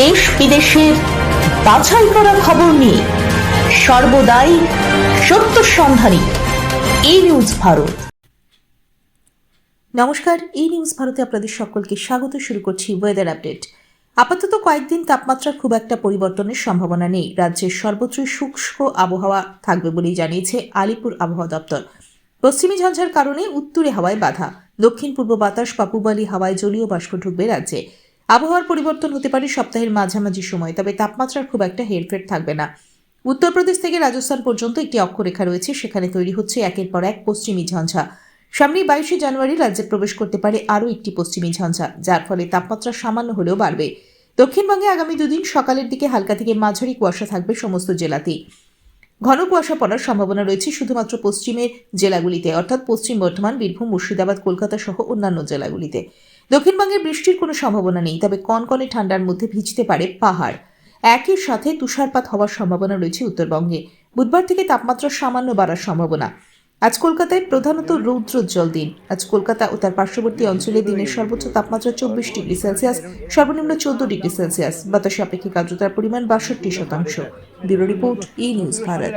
দেশ বিদেশের বাছাই করা খবর নিয়ে সর্বদাই সত্য সন্ধানী এই নিউজ ভারত। নমস্কার, এই নিউজ ভারতে আপনাদের সকলকে স্বাগত, শুরু করছি ওয়েদার আপডেট আপাতত কয়েকদিন তাপমাত্রার খুব একটা পরিবর্তনের সম্ভাবনা নেই। রাজ্যের সর্বত্রই শুষ্ক আবহাওয়া থাকবে বলেই জানিয়েছে আলিপুর আবহাওয়া দপ্তর। পশ্চিমী ঝঞ্ঝার কারণে উত্তুরে হাওয়ায় বাধা। দক্ষিণ পূর্ব বাতাস পাপুবালি হাওয়ায় জলীয় বাষ্প ঢুকবে রাজ্যে। আবহাওয়ার পরিবর্তন হতে পারে সপ্তাহের মাঝামাঝি সময়, তবে তাপমাত্রার খুব একটা হেরফের থাকবে না। উত্তরপ্রদেশ থেকে রাজস্থান পর্যন্ত একটি অক্ষরেখা রয়েছে, সেখানে তৈরি হচ্ছে একের পর এক পশ্চিমী ঝঞ্ঝা সামনেই বাইশে জানুয়ারি রাজ্যে প্রবেশ করতে পারে আরও একটি পশ্চিমী ঝঞ্ঝা যার ফলে তাপমাত্রা সামান্য হলেও বাড়বে। দক্ষিণবঙ্গে আগামী দুদিন সকালের দিকে হালকা থেকে মাঝারি কুয়াশা থাকবে সমস্ত জেলাতেই। ঘন কুয়াশা পড়ার সম্ভাবনা রয়েছে শুধুমাত্র পশ্চিমের জেলাগুলিতে, অর্থাৎ পশ্চিম বর্ধমান, বীরভূম, মুর্শিদাবাদ, কলকাতা সহ অন্যান্য জেলাগুলিতে। দক্ষিণবঙ্গে বৃষ্টির কোনো সম্ভাবনা নেই, তবে কনকনে ঠান্ডার মধ্যে ভিজতে পারে পাহাড়। একই সাথে তুষারপাত হওয়ার সম্ভাবনা রয়েছে উত্তরবঙ্গে। বুধবার থেকে তাপমাত্রা সামান্য বাড়ার সম্ভাবনা। আজ কলকাতায় প্রধানত রৌদ্রোজ্জ্বল দিন। আজ কলকাতা ও তার পার্শ্ববর্তী অঞ্চলে দিনের সর্বোচ্চ তাপমাত্রা চব্বিশ ডিগ্রি সেলসিয়াস, সর্বনিম্ন চোদ্দ ডিগ্রি সেলসিয়াস। বাতাসে আপেক্ষিক আর্দ্রতার পরিমাণ বাষট্টি শতাংশ। Bureau report E news Bharat.